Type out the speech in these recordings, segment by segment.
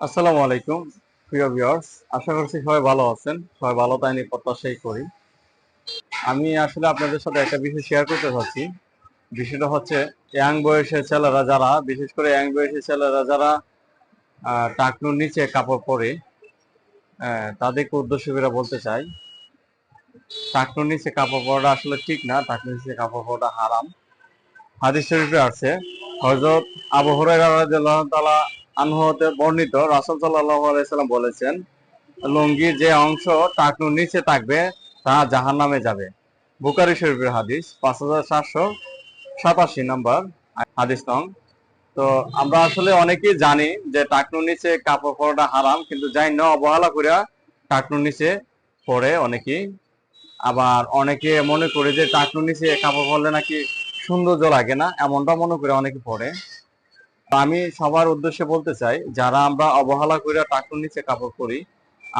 আসসালামু আলাইকুম, প্রিয় ভিউয়ার্স আশা করছি সবাই ভালো আছেন। সবাই ভালো, তাই নিয়ে প্রত্যাশাই করি। আমি আসলে আপনাদের সাথে একটা বিষয় শেয়ার করতে চাচ্ছি। বিষয়টা হচ্ছে ইয়াং বয়সের ছেলেরা যারা, বিশেষ করে ইয়াং বয়সের ছেলেরা যারা টাকনুর নিচে কাপড় পরে তাদেরকে উদ্দেশ্য বলতে চাই টাকনুর নিচে কাপড় পরাটা আসলে ঠিক না। টাকনুর নিচে কাপড় পরাটা হারাম। হাদিস শরীফে আছে, হযরত আবু হুরায়রা রাদিয়াল্লাহু তাআলা আনহতে বর্ণিত রাসুল সাল্লাম বলেছেন লুঙ্গির যে অংশ টাকনুর নিচে থাকবে, তা জাহান্নামে যাবে। বুকারি শরীফের হাদিস পাঁচ হাজার সাতশো সাতাশি নম্বর হাদিস নং। তো আমরা আসলে অনেকেই জানি যে টাকনুর নিচে কাপড় পরাটা হারাম, কিন্তু যাই না অবহেলা করিয়া টাকনুর নিচে পরে অনেকেই। আবার অনেকে মনে করে যে টাকনুর নিচে কাপড় পরলে নাকি সৌন্দর্য লাগে না, এমনটা মনে করে অনেকে পরে। আমি সবার উদ্দেশ্যে বলতে চাই, যারা আমরা অবহেলা করে টাকুর নিচে কাপড় পরি,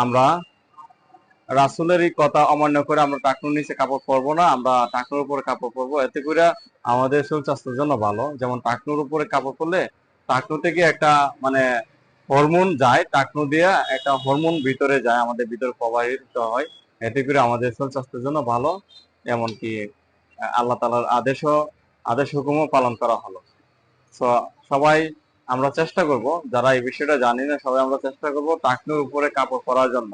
আমরা রাসুলের কথা অমান্য করে আমরা টাকুর নিচে কাপড় পরবো না, আমরা টাকুর উপরে কাপড় পরবো। এতে করে আমাদের শরীর স্বাস্থ্যের জন্য ভালো। যেমন টাকনুর উপরে কাপড় পরলে টাকনু থেকে একটা মানে হরমোন যায় টাকনু দিয়ে একটা হরমোন ভিতরে যায়, আমাদের ভিতরে প্রবাহিত হয়। এতে করে আমাদের শরীর স্বাস্থ্যের জন্য ভালো। এমনকি আল্লাহ তালার আদেশও, আদেশ হুকুমও পালন করা হলো তো সবাই আমরা চেষ্টা করব, যারা এই বিষয়টা জানি না, সবাই আমরা চেষ্টা করব টাকনুর উপরে কাপড় পরার জন্য।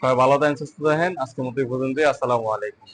সবাই ভালো থাকেন, সুস্থ থাকেন, আজকের মতো এই পর্যন্তই, আসসালামু আলাইকুম।